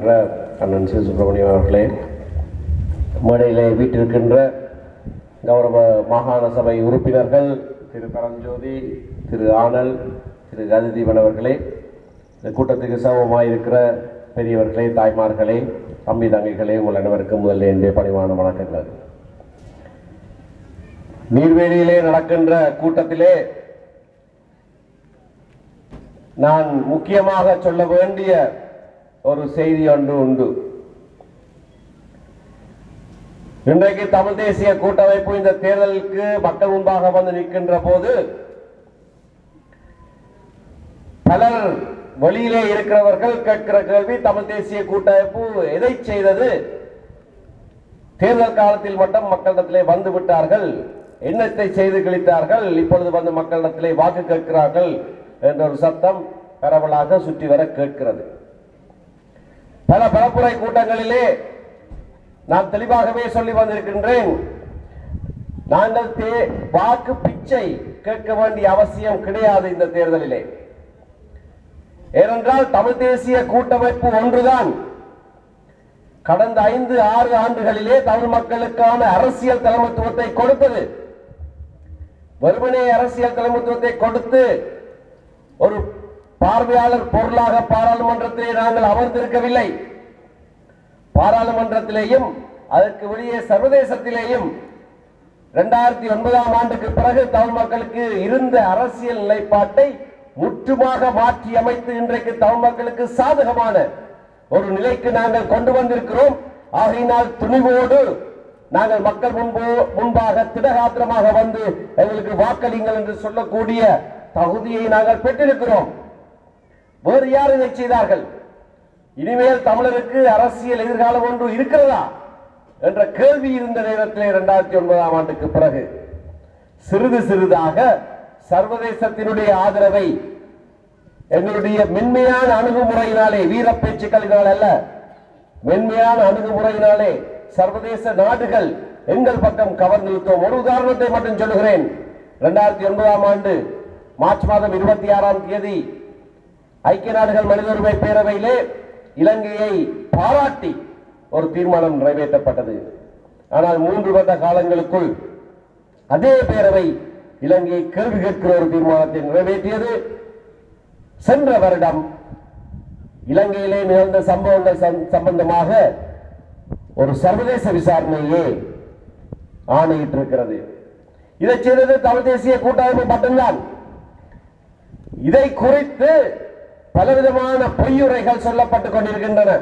இருக்கின்ற அண்ணன் சி. சுப்பிரமணியம் அவர்களே மேடையிலே வீட்டிருக்கின்ற கௌரவ மாகாண சபை உறுப்பினர்கள் திரு. பரஞ்சோதி திரு. ஆனல் திரு. கதிதீபன் அவர்களே இந்த கூட்டத்துக்கு சமமாயிருக்கிற பெரியவர்களே தாய்மார்களே தம்பி தங்கைகளே உங்கள் அனைவருக்கும் முதல்ல என்னுடைய பணிவான வணக்கங்கள். நீர்வேலியிலே நடக்கின்ற கூட்டத்திலே நான் முக்கியமாக சொல்ல வேண்டிய ஒரு செய்தி ஒன்று உண்டு. இன்றைக்கு தமிழ் தேசிய கூட்டமைப்பு இந்த தேர்தலுக்கு மக்கள் முன்பாக வந்து நிற்கின்ற போது பலர் வெளியிலே இருக்கிறவர்கள் கேட்கிற கேள்வி தமிழ் தேசிய கூட்டமைப்பு எதை செய்தது? தேர்தல் காலத்தில் மட்டும் மக்களிடத்திலே வந்து விட்டார்கள். எண்ணத்தை செய்து கழித்தார்கள்? இப்பொழுது வந்து மக்களிடத்திலே வாக்கு கேட்கிறார்கள் என்ற ஒரு சத்தம் பரவலாக சுற்றி வர கேட்கிறது. பல பரப்புரை கூட்டங்களிலே நான் தெளிவாகவே சொல்லி வந்திருக்கின்றேன். நாங்கள் தே- வாக்கு பிச்சை கேட்க வேண்டிய அவசியம் கிடையாது இந்த தேர்தலிலே. ஏனென்றால் தமிழ் தேசிய கூட்டமைப்பு ஒன்றுதான். கடந்த ஐந்து ஆறு ஆண்டுகளிலே தமிழ் மக்களுக்கான அரசியல் தலைமைத்துவத்தை கொடுத்தது. வெறுமனே அரசியல் தலைமைத்துவத்தை கொடுத்து ஒரு பார்வையாளர் பொருளாக பாராளுமன்றத்திலே நாங்கள் அமர்ந்திருக்கவில்லை. பாராளுமன்றத்திலேயும் அதற்கு வெளியே சர்வதேசத்திலேயும் இரண்டாயிரத்தி ஒன்பதாம் ஆண்டுக்கு பிறகு தமிழ் மக்களுக்கு இருந்த அரசியல் நிலைப்பாட்டை முற்றுமாக மாற்றி அமைத்து இன்றைக்கு தமிழ் மக்களுக்கு சாதகமான ஒரு நிலைக்கு நாங்கள் கொண்டு வந்திருக்கிறோம். ஆகையினால் துணிவோடு நாங்கள் மக்கள் முன்பு முன்பாக திடகாத்திரமாக வந்து எங்களுக்கு வாக்களிங்கள் என்று சொல்லக்கூடிய தகுதியை நாங்கள் பெற்றிருக்கிறோம். வேறு யார் இதை செய்தார்கள்? இனிமேல் தமிழருக்கு அரசியல் எதிர்காலம் ஒன்று இருக்கிறதா? என்ற கேள்வி இருந்த நேரத்தில் இரண்டாயிரத்தி ஒன்பதாம் ஆண்டுக்கு பிறகு சிறிது சிறிதாக சர்வதேசத்தினுடைய ஆதரவை எங்களுடைய மென்மையான அணுகுமுறையினாலே வீர பேச்சுக்களினால் அல்ல மென்மையான அணுகுமுறையினாலே சர்வதேச நாடுகள் எங்கள் பக்கம் கவர்ந்திருத்தோம் ஒரு உதாரணத்தை மட்டும் சொல்லுகிறேன். இரண்டாயிரத்தி ஒன்பதாம் ஆண்டு மார்ச் மாதம் இருபத்தி ஆறாம் தேதி ஐக்கிய நாடுகள் மனித உரிமை பேரவையிலே இலங்கையை பாராட்டி ஒரு தீர்மானம் நிறைவேற்றப்பட்டது. ஆனால் மூன்று வருட காலங்களுக்குள் அதே பேரவை இலங்கையை கேள்வி கேட்கிற ஒரு தீர்மானத்தை நிறைவேற்றியது. சென்ற வருடம் இலங்கையிலே நிகழ்ந்த சம்பவங்கள் சம்பந்தமாக ஒரு சர்வதேச விசாரணையே ஆணையிட்டிருக்கிறது. இதை செய்தது தமிழ் தேசிய கூட்டமைப்பு மட்டும்தான். இதை குறித்து பலவிதமான பொய்யுரைகள் சொல்லப்பட்டுக் கொண்டிருக்கின்றன.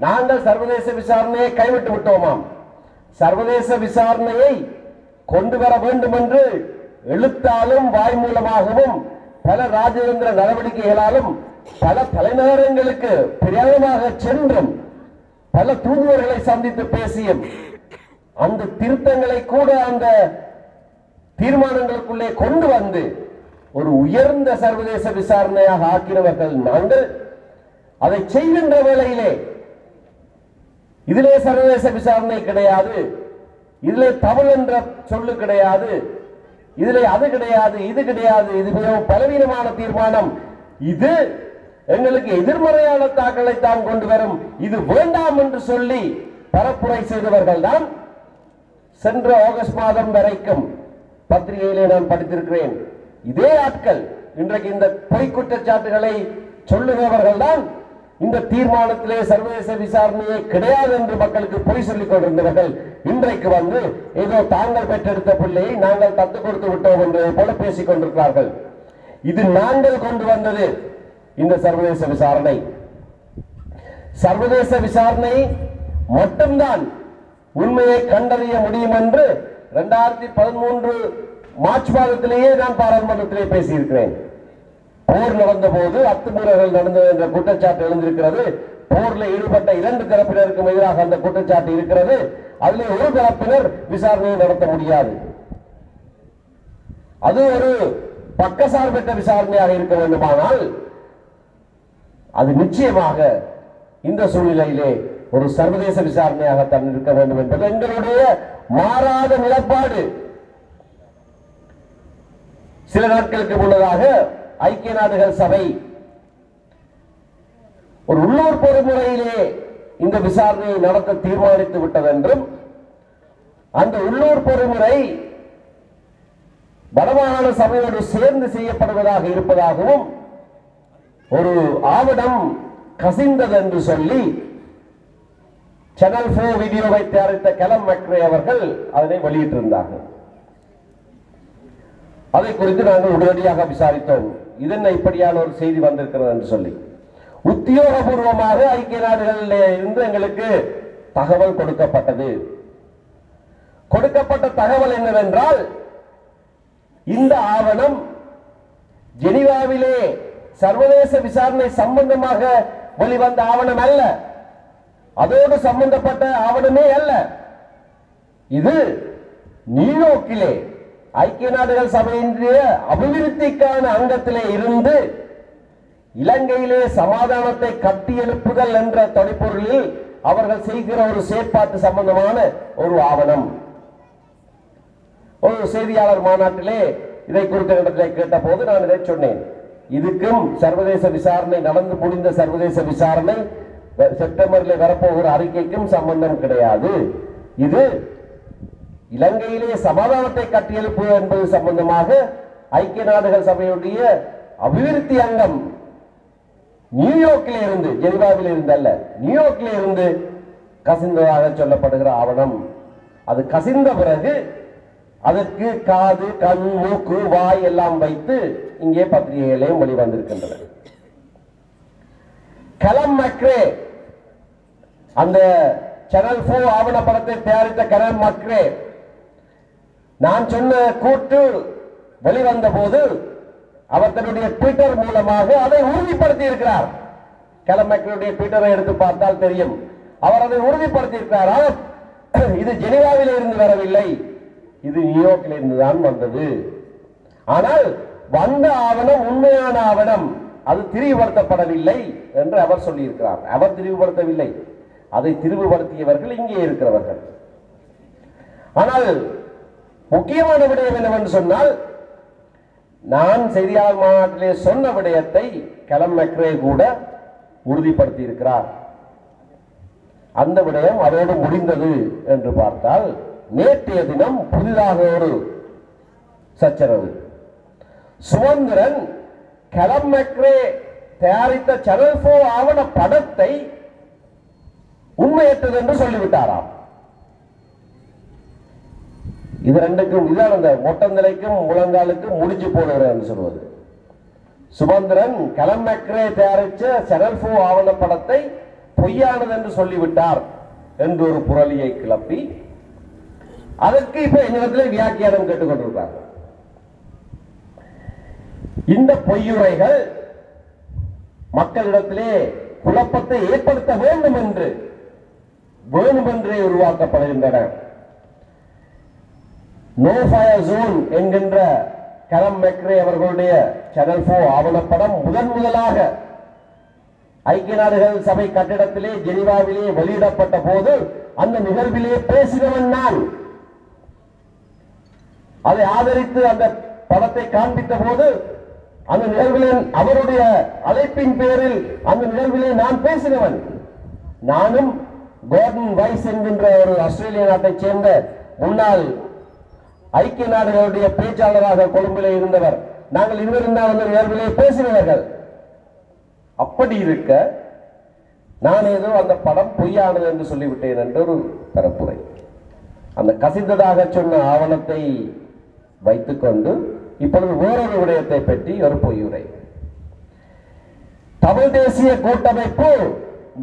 நாங்கள் சர்வதேச விசாரணையை கைவிட்டு விட்டோமாம். சர்வதேச விசாரணையை கொண்டு வர வேண்டும் என்று எழுத்தாலும் வாய் மூலமாகவும் பல ராஜதந்திர நடவடிக்கைகளாலும் பல தலைநகரங்களுக்கு பிரயாணமாக சென்றும் பல தூதுவர்களை சந்தித்து பேசியும் அந்த திருத்தங்களை கூட அந்த தீர்மானங்களுக்குள்ளே கொண்டு வந்து ஒரு உயர்ந்த சர்வதேச விசாரணையாக ஆக்கினவர்கள் நாங்கள் அதை செய்கின்ற வேளையிலே இதிலே சர்வதேச விசாரணை கிடையாது இதிலே தமிழ் என்ற சொல்லு கிடையாது இதிலே அது கிடையாது இது கிடையாது இது மிகவும் பலவீனமான தீர்மானம். இது எங்களுக்கு எதிர்மறையான தாக்கலை தான் கொண்டு வரும். இது வேண்டாம் என்று சொல்லி பரப்புரை செய்தவர்கள் தான் சென்ற ஆகஸ்ட் மாதம் வரைக்கும் பத்திரிகையிலே நான் படித்திருக்கிறேன். இதே ஆட்கள் இன்றைக்கு இந்த பொய் குற்றச்சாட்டுகளை சொல்லுபவர்கள் தான் இந்த தீர்மானத்திலே சர்வதேச விசாரணையே கிடையாது என்று மக்களுக்கு பொய் சொல்லிக் கொண்டிருந்தவர்கள் இன்றைக்கு வந்து ஏதோ தாங்கள் பெற்றெடுத்த பிள்ளையை நாங்கள் தத்து கொடுத்து விட்டோம் என்பதை போல பேசிக் கொண்டிருக்கிறார்கள். இது நாங்கள் கொண்டு வந்தது இந்த சர்வதேச விசாரணை. சர்வதேச விசாரணை மட்டும்தான் உண்மையை கண்டறிய முடியும் என்று இரண்டாயிரத்தி பதிமூன்று மார்ச் மாதத்திலேயே நான் பாராளுமன்றத்திலே பேசியிருக்கிறேன். போர் நடந்த போது அத்துமீறல்கள் நடந்தது என்ற குற்றச்சாட்டு எழுந்திருக்கிறது. போர்ல ஈடுபட்ட இரண்டு தரப்பினருக்கும் எதிராக அந்த குற்றச்சாட்டு இருக்கிறது. அதில் ஒரு தரப்பினர் விசாரணையை நடத்த முடியாது. அது ஒரு பக்கசார்பற்ற விசாரணையாக இருக்க வேண்டுமானால் அது நிச்சயமாக இந்த சூழ்நிலையிலே ஒரு சர்வதேச விசாரணையாக தான் இருக்க வேண்டும் என்பது எங்களுடைய மாறாத நிலப்பாடு. சில நாட்களுக்கு முன்னதாக ஐக்கிய நாடுகள் சபை ஒரு உள்ளூர் பொறுமுறையிலே இந்த விசாரணையை நடத்த தீர்மானித்து விட்டதென்றும் அந்த உள்ளூர் பொறுமுறை வடமாகாண சபையோடு சேர்ந்து செய்யப்படுவதாக இருப்பதாகவும் ஒரு ஆவணம் கசிந்தது என்று சொல்லி சேனல் போர் வீடியோவை தயாரித்த கலம் மக்ரே அவர்கள் அதனை வெளியிட்டிருந்தார்கள். அதை குறித்து நாங்கள் உடனடியாக விசாரித்தோம். இதென்ன இப்படியான ஒரு செய்தி வந்திருக்கிறது என்று சொல்லி. உத்தியோகபூர்வமாக ஐக்கிய நாடுகளில் இருந்து எங்களுக்கு தகவல் கொடுக்கப்பட்டது. கொடுக்கப்பட்ட தகவல் என்னவென்றால் இந்த ஆவணம் ஜெனிவாவிலே சர்வதேச விசாரணை சம்பந்தமாக வெளிவந்த ஆவணம் அல்ல. அதோடு சம்பந்தப்பட்ட ஆவணமே அல்ல. இது நியூயோர்க்கிலே ஐக்கிய நாடுகள் சபையினுடைய அபிவிருத்திக்கான அங்கத்திலே இருந்து இலங்கையிலே சமாதானத்தை கட்டியெழுப்புதல் என்ற தொடைப்பொருளில் அவர்கள் செய்கிற ஒரு செயற்பாட்டு சம்பந்தமான ஒரு ஆவணம். ஒரு செய்தியாளர் மாநாட்டிலே இதை குறித்த இடத்திலே கேட்ட போது நான் இதை சொன்னேன். இதுக்கும் சர்வதேச விசாரணை நடந்து முடிந்த சர்வதேச விசாரணை செப்டம்பரில் வரப்போகிற அறிக்கைக்கும் சம்பந்தம் கிடையாது. இது இலங்கையிலே சமாதானத்தை கட்டியெழுப்பு என்பது சம்பந்தமாக ஐக்கிய நாடுகள் சபையுடைய அபிவிருத்தி அங்கம் நியூயார்க்கில் இருந்து ஜெனிவாவில் இருந்து அல்ல நியூயார்க்கில் இருந்து கசிந்ததாக சொல்லப்படுகிற ஆவணம். அது கசிந்த பிறகு அதற்கு காது கண் மூக்கு வாய் எல்லாம் வைத்து இங்கே பத்திரிகைகளையும் வெளிவந்திருக்கின்றன. கலம் மக்ரே அந்த சேனல் போ ஆவணப்படத்தை தயாரித்த கலம் மக்ரே நான் சொன்ன கூட்டு வெளிவந்த போது அவர் தன்னுடைய ட்விட்டர் மூலமாக அதை உறுதிப்படுத்தி இருக்கிறார் கலமக்களுடைய ட்விட்டரை எடுத்து பார்த்தால் தெரியும். அவர் அதை உறுதிப்படுத்தி இருக்கிறார் இது ஜெனீவாவில் இருந்து வரவில்லை. இது நியூயார்க்கில் இருந்துதான் வந்தது. ஆனால் வந்த ஆவணம் உண்மையான ஆவணம் அது திரிவுபடுத்தப்படவில்லை என்று அவர் சொல்லியிருக்கிறார். அவர் திரிவுபடுத்தவில்லை. அதை திரிவுபடுத்தியவர்கள் இங்கே இருக்கிறவர்கள். ஆனால் முக்கியமான விடயம் என்னவென்று சொன்னால் நான் செய்தியாளர் மாநாட்டிலே சொன்ன விடயத்தை கலம் மெக்ரே கூட உறுதிப்படுத்தி இருக்கிறார் அந்த விடயம் அதோடு முடிந்தது என்று பார்த்தால் நேற்றைய தினம் புதிதாக ஒரு சச்சரவு. சுதந்திரன் கலம் மெக்ரே தயாரித்த சேனல் போ ஆவண படத்தை உண்மையற்றது என்று சொல்லிவிட்டாராம். இது ரெண்டுக்கும் இதான் அந்த மொட்டந்தலைக்கும் முழங்காலுக்கும் முடிச்சு போடுகிறேன் சொல்வது. சுமந்திரன் கலம் மெக்ரே தயாரிச்ச சேனல் போ ஆவண படத்தை பொய்யானது என்று சொல்லிவிட்டார் என்று ஒரு புரளியை கிளப்பி அதற்கு இப்ப என்னிடத்தில் வியாக்கியானம் கேட்டுக்கொண்டிருக்காங்க இந்த பொய்யுரைகள் மக்களிடத்திலே குழப்பத்தை ஏற்படுத்த வேண்டும் என்று வேண்டுமென்றே உருவாக்கப்படுகின்றன. நோ ஃபயர் ஜோன் என்கின்ற கரம் மெக்ரே அவர்களுடைய சேனல் போ ஆவணப்படம் முதன் முதலாக ஐக்கிய நாடுகள் சபை கட்டிடத்திலே ஜெனிவாவிலே வெளியிடப்பட்ட போது அந்த நிகழ்விலே பேசினவன் நான். அதை ஆதரித்து அந்த படத்தை காண்பித்த போது அந்த நிகழ்விலே அவருடைய அழைப்பின் பேரில் அந்த நிகழ்விலே நான் பேசினவன். நானும் கோர்டன் வைஸ் என்கின்ற ஒரு ஆஸ்திரேலிய நாட்டைச் சேர்ந்த முன்னாள் ஐக்கிய நாடுகளுடைய பேச்சாளராக கொழும்பிலே இருந்தவர். நாங்கள் இருவரும் தான் அந்த பேசினவர்கள். அப்படி இருக்க நான் ஏதோ அந்த படம் பொய்யானது என்று சொல்லிவிட்டேன் என்ற ஒரு பரப்புரை. அந்த கசிந்ததாக சொன்ன ஆவணத்தை வைத்துக்கொண்டு இப்பொழுது வேறொரு விடயத்தை பற்றி ஒரு பொய்யுரை. தமிழ் தேசிய கூட்டமைப்பு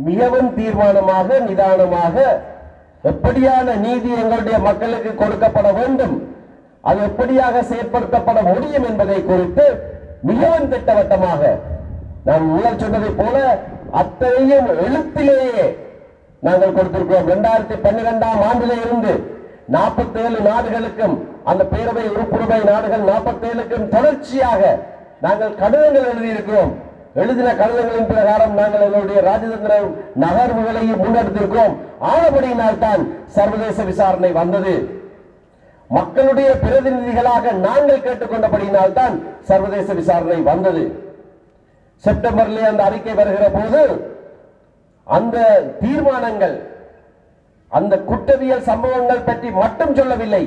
மிகவும் தீர்மானமாக நிதானமாக எப்படியான நீதி எங்களுடைய மக்களுக்கு கொடுக்கப்பட வேண்டும் அது எப்படியாக செயற்படுத்தப்பட முடியும் என்பதை குறித்து மிகவும் திட்டவட்டமாக நான் முதல் சொன்னதைப் போல அத்தனையும் எழுத்திலேயே நாங்கள் கொடுத்திருக்கிறோம். இரண்டாயிரத்தி பன்னிரெண்டாம் ஆண்டிலே இருந்து நாற்பத்தேழு நாடுகளுக்கும் அந்த பேரவை உறுப்புரிமை நாடுகள் நாற்பத்தேழுக்கும் தொடர்ச்சியாக நாங்கள் கடிதங்கள் எழுதியிருக்கிறோம். எழுதின கடிதங்களின் பிரகாரம் நாங்கள் எங்களுடைய ராஜதந்திர நகர்வுகளையும் முன்னெடுத்திருக்கிறோம். ஆனபடியினால் தான் சர்வதேச விசாரணை வந்தது. மக்களுடைய பிரதிநிதிகளாக நாங்கள் கேட்டுக்கொண்டபடியினால் தான் சர்வதேச விசாரணை வந்தது. செப்டம்பரிலே அந்த அறிக்கை வருகிற போது அந்த தீர்மானங்கள் அந்த குற்றவியல் சம்பவங்கள் பற்றி மட்டும் சொல்லவில்லை.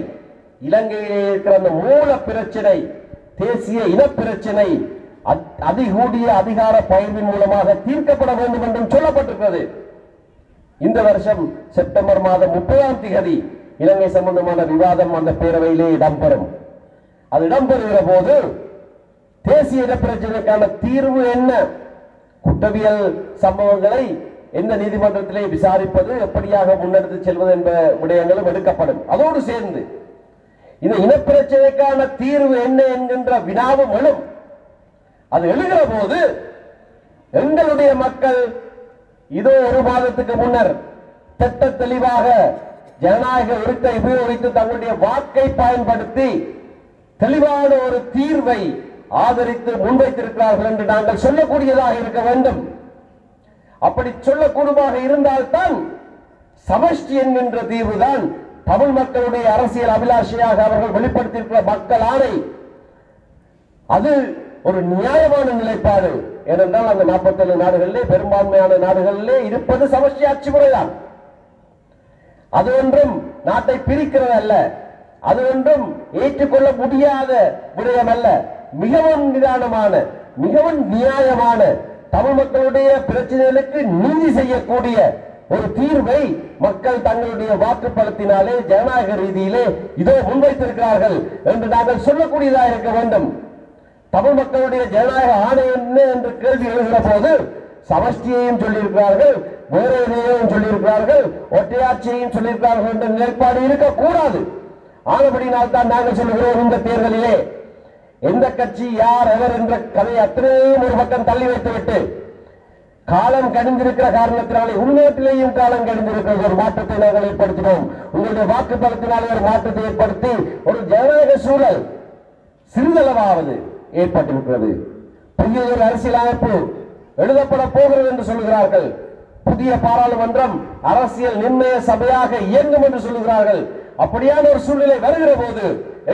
இலங்கையிலே இருக்கிற அந்த மூல பிரச்சனை தேசிய இனப்பிரச்சனை அதிகூடிய அதிகார பயிர்வின் மூலமாக தீர்க்கப்பட வேண்டும் என்றும் சொல்லப்பட்டிருக்கிறது. இந்த வருஷம் செப்டம்பர் மாதம் முப்பதாம் திகதி இலங்கை சம்பந்தமான விவாதம் அந்த பேரவையிலே இடம்பெறும். அது இடம்பெறுகிற போது தேசிய இன பிரச்சனைக்கான தீர்வு என்ன? குற்றவியல் சம்பவங்களை எந்த நீதிமன்றத்திலே விசாரிப்பது எப்படியாக முன்னெடுத்து செல்வது என்ற விடயங்களும் எடுக்கப்படும். அதோடு சேர்ந்து இந்த இனப்பிரச்சனைக்கான தீர்வு என்ன என்கின்ற வினாவும் எழும். அது எழுகிற போது எங்களுடைய மக்கள் இதோ ஒரு மாதத்துக்கு முன்னர் திட்ட தெளிவாக ஜனநாயக விருத்தை உபயோகித்து தங்களுடைய வாக்கை பயன்படுத்தி தெளிவான ஒரு தீர்வை ஆதரித்து முன்வைத்திருக்கிறார்கள் என்று நாங்கள் சொல்லக்கூடியதாக இருக்க வேண்டும். அப்படி சொல்லக்கூடுமாக இருந்தால்தான் சமஷ்டி என்கின்ற தீர்வுதான் தமிழ் மக்களுடைய அரசியல் அபிலாஷையாக அவர்கள் வெளிப்படுத்தியிருக்கிற மக்கள் ஆணை அது ஒரு நியாயமான நிலைப்பாடு. ஏனென்றால் அந்த 47 நாடுகளிலே பெரும்பான்மையான நாடுகளிலே இருப்பது சமஷ்டி ஆட்சி முறைதான். அது ஒன்றும் நாட்டை பிரிக்கிறது அல்ல அது ஒன்றும் ஏற்றுக்கொள்ள முடியாத விடயம் அல்ல மிகவும் நிதானமான மிகவும் நியாயமான தமிழ் மக்களுடைய பிரச்சனைகளுக்கு நீதி செய்யக்கூடிய ஒரு தீர்வை மக்கள் தங்களுடைய வாக்குப்பலத்தினாலே ஜனநாயக ரீதியிலே இதோ முன்வைத்திருக்கிறார்கள் என்று நாங்கள் சொல்லக்கூடியதாக இருக்க வேண்டும். தமிழ் மக்களுடைய ஜனநாயக ஆணை என்ன என்று கேள்வி எழுகிற போது சமஷ்டியையும் சொல்லியிருக்கிறார்கள் வேறையும் சொல்லியிருக்கிறார்கள் ஒற்றையாட்சியையும் சொல்லியிருக்கிறார்கள் என்ற நிலைப்பாடு இருக்கக்கூடாது. ஆனபடினால் தான் நாங்கள் சொல்லுகிறோம் இந்த தேர்தலிலே. எந்த கட்சி யார் எவர் என்ற கதை அத்தனையும் ஒரு பக்கம் தள்ளி வைத்துவிட்டு காலம் கணிந்திருக்கிற காரணத்தினாலே உள்நாட்டிலேயும் காலம் கணிந்திருக்கிறது ஒரு மாற்றத்தை நாங்கள் ஏற்படுத்தினோம். உங்களுடைய வாக்குப்பலத்தினாலே ஒரு மாற்றத்தை ஏற்படுத்தி ஒரு ஜனநாயக சூழல் சிறிதளவாவது ஏற்பட்டிருக்கிறது. புதிய ஒரு அரசியலமைப்பு எழுதப்பட போகிறது என்று சொல்லுகிறார்கள். புதிய பாராளுமன்றம் அரசியல் நிர்ணய சபையாக இயங்கும் என்று சொல்லுகிறார்கள். அப்படியான ஒரு சூழ்நிலை வருகிற போது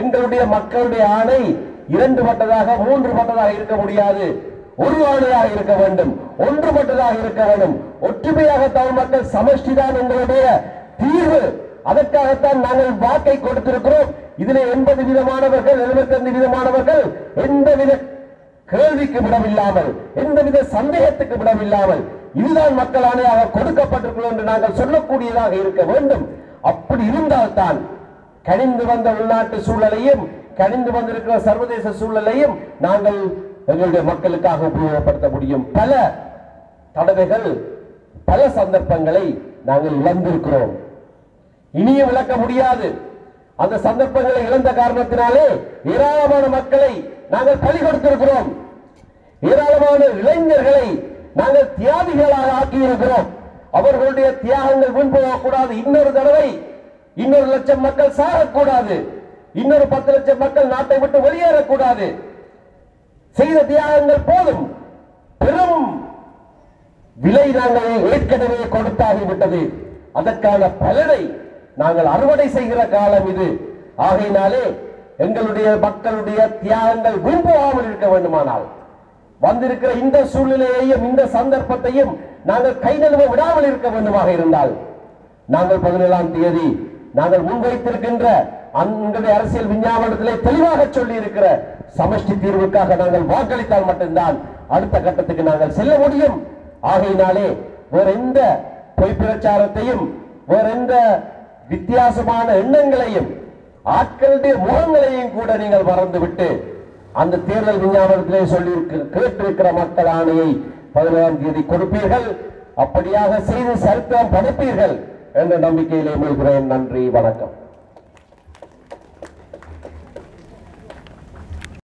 எங்களுடைய மக்களுடைய ஆணை இரண்டு பட்டதாக மூன்று பட்டதாக இருக்க முடியாது. ஒரு ஆணையாக இருக்க வேண்டும். ஒன்றுபட்டதாக இருக்க வேண்டும். ஒற்றுமையாக தமிழ் மக்கள் சமஷ்டிதான் எங்களுடைய தீர்வு. அதற்காகத்தான் நாங்கள் வாக்கை கொடுத்திருக்கிறோம். இதிலே எண்பது விதமானவர்கள் எழுபத்தைந்து விதமானவர்கள் எந்தவித கேள்விக்கு விடமில்லாமல் எந்தவித சந்தேகத்துக்கு விடமில்லாமல் இதுதான் மக்கள் ஆணையாக கொடுக்கப்பட்டிருக்கிறோம் என்று நாங்கள் சொல்லக்கூடியதாக இருக்க வேண்டும். அப்படி இருந்தால்தான் கணிந்து வந்த உள்நாட்டு சூழலையும் கணிந்து வந்திருக்கிற சர்வதேச சூழலையும் நாங்கள் எங்களுடைய மக்களுக்காக உபயோகப்படுத்த முடியும். பல தடவைகள் பல சந்தர்ப்பங்களை நாங்கள் இழந்திருக்கிறோம். இனியும் விளக்க முடியாது. அந்த சந்தர்ப்பங்களை இழந்த காரணத்தினாலே ஏராளமான மக்களை நாங்கள் பலி கொடுத்திருக்கிறோம். ஏராளமான இளைஞர்களை நாங்கள் தியாகிகளாக ஆக்கியிருக்கிறோம். அவர்களுடைய தியாகங்கள் வீண் போகக்கூடாது. இன்னொரு தடவை இன்னொரு லட்சம் மக்கள் சாகக்கூடாது. இன்னொரு பத்து லட்சம் மக்கள் நாட்டை விட்டு வெளியேறக்கூடாது. செய்த தியாகங்கள் போதும். பெரும் விலை நாங்கள் ஏற்கனவே கொடுத்தாகிவிட்டது அதற்கான பலனை நாங்கள் அறுவடை செய்கிற காலம் இது. ஆகையினாலே எங்களுடைய மக்களுடைய தியாகங்கள் வீண் இருக்க வேண்டுமானால் வந்திருக்கிற இந்த சூழ்நிலையையும் இந்த சந்தர்ப்பத்தையும் நாங்கள் கை நழுவ விடாமல் இருக்க வேண்டுமாக இருந்தால் நாங்கள் பதினேழாம் தேதி நாங்கள் முன்வைத்திருக்கின்ற அன்றைய அரசியல் விஞ்ஞாபனத்திலே தெளிவாக சொல்லி இருக்கிற சமஷ்டி தீர்வுக்காக நாங்கள் வாக்களித்தால் மட்டும்தான் அடுத்த கட்டத்துக்கு நாங்கள் செல்ல முடியும். ஆகையினாலே வேற எந்த பொய் பிரச்சாரத்தையும் வேற எந்த வித்தியாசமான எண்ணங்களையும் ஆட்களுடைய முகங்களையும் கூட நீங்கள் மறந்துவிட்டு அந்த தேர்தல் விஞ்ஞாபனத்திலே சொல்லி கேட்டிருக்கிற மக்கள் ஆணையை பதினேழாம் தேதி கொடுப்பீர்கள். அப்படியாக செய்து சரித்திரம் படைப்பீர்கள் என்ற நம்பிக்கையிலே மூழ்கிறேன். நன்றி வணக்கம்.